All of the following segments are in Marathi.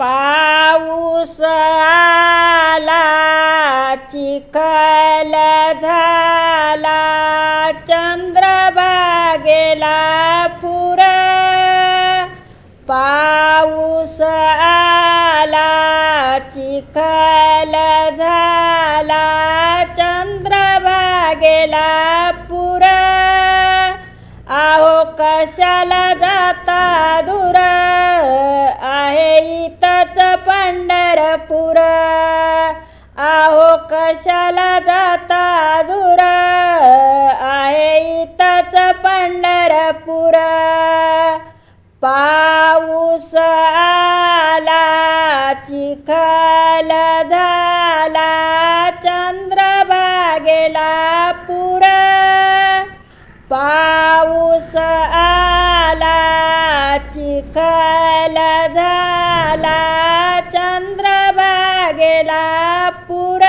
पाऊस आला चिखल झाला चंद्रभागेला पुरा. पाऊस आला चिखल झाला चंद्रभागेला पुर. आहो कशाला जाता दूर इथंच पंढरपूर. आहो कशाला जाता दूर आहे इथंच पंढरपूर. पाऊस आला चिखल झाला चंद्रभागेला पुर. चिखला झाला चंद्रभागेला पुर.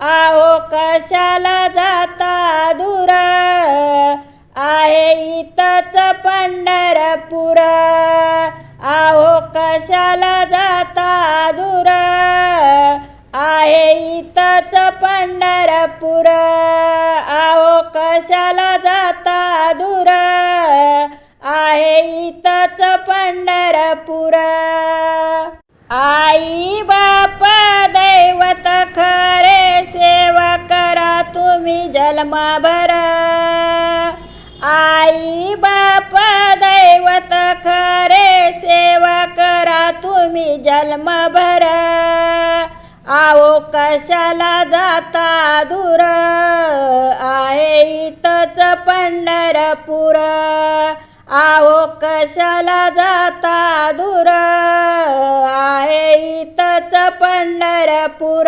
आहो कशाला जाता दूर आहे इथंच पंढरपूर. आहो कशाला जाता दूर आहे इथंच पंढरपूर. पंढरपूर. आई बाप दैवत खरे सेवा करा तुम्ही जन्मभर. आई बाप दैवत खरे सेवा करा तुम्ही जन्मभर. आओ कशाला जाता दूर आहे इथंच पंढरपूर. कशाला जाता दूर? आहे इथंच पंढरपूर.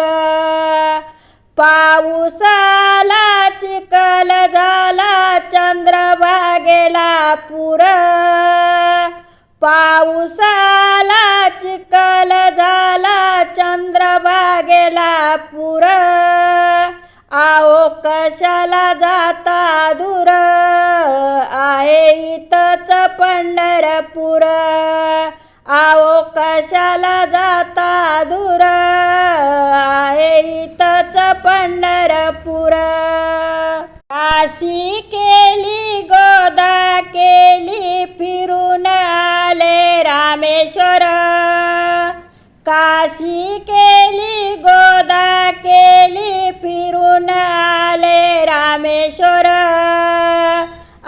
पाऊसाला चिखल झाला चंद्रभागेला पुर. पाऊसाला चिखल झाला चंद्रभागेला पुर. आओ कशाला जाता दूर? आहे इथंच पंढरपूर. आओ कशाला जाता दूर आहे इथंच पंढरपूर. काशी केली गोदा केली फिरून आले रामेश्वर. काशी केली गोदा केली फिरून आले रामेश्वर.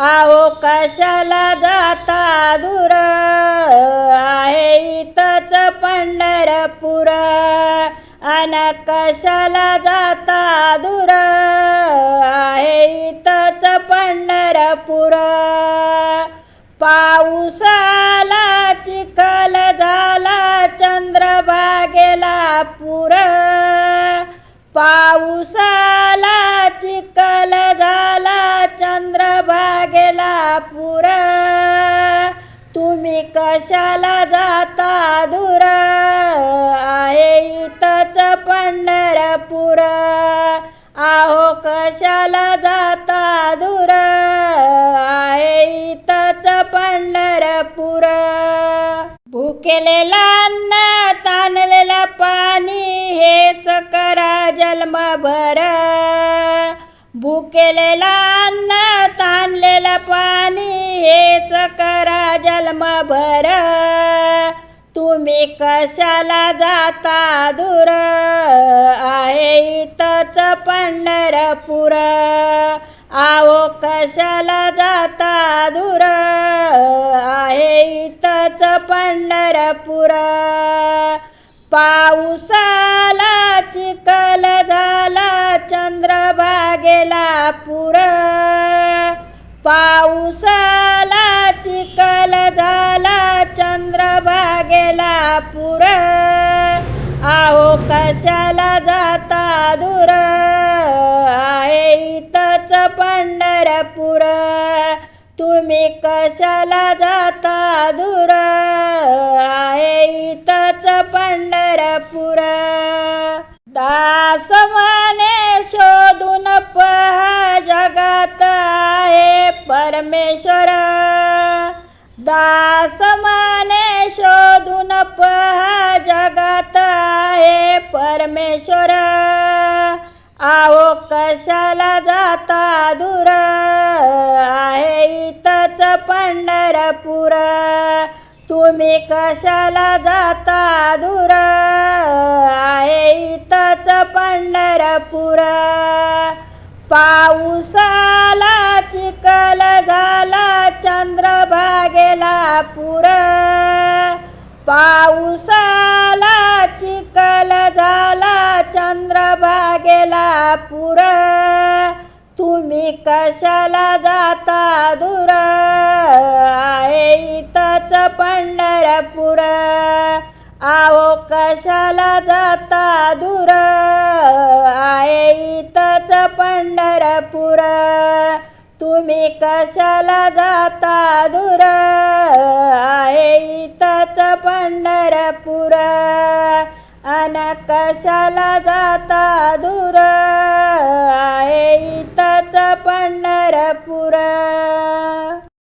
आहो कशाला जाता दूर? आहे इथंच पंढरपूर. अन कशाला जाता दूर? आहे इथंच पंढरपूर. पाऊसाला चिखल झाला चंद्रभागेला पुर. पाऊसा पुरा. तुम्ही कशाला जाता दूर आहे इथंच पंढरपूर. आहो कशाला जाता दूर आहे इथंच पंढरपूर. भुकेलेला अन्न ताणलेला पाणी हेच करा जन्मभर. भुकेलेला अन्न ताणलेलं पाणी हेच करा जन्मभर. तुम्ही कशाला जाता दूर? आहे इथंच पंढरपूर. आओ कशाला जाता दूर? आहे इथंच पंढरपूर. पाऊसाला गेला पुर पाऊसाला चिखल झाला चंद्रभागेला पुर. आहो कशाला जाता दूर आहे इथंच पंढरपूर. तुम्ही कशाला जाता दूर आहे इथंच पंढरपूर. दास म्हणे शोधून पहा जगात आहे परमेश्वर. दास माने शोधून पहा जगात आहे परमेश्वर. आहो कशाला जाता दूर आहे इथंच पंढरपूर. तुम्ही कशाला जाता दूर? आहे इथंच पंढरपूर. पाऊसाला चिखल झाला चंद्रभागेला पुर. पाऊसाला चिखल झाला चंद्रभागेला पुर. तुम्ही कशाला जाता दूर? पंढरपूर. आहो कशाला जाता दूर? आहे इथंच पंढरपूर. तुम्ही कशाला जाता दूर? आहे इथंच पंढरपूर. अन कशाला जाता दूर? आहे इथंच पंढरपूर.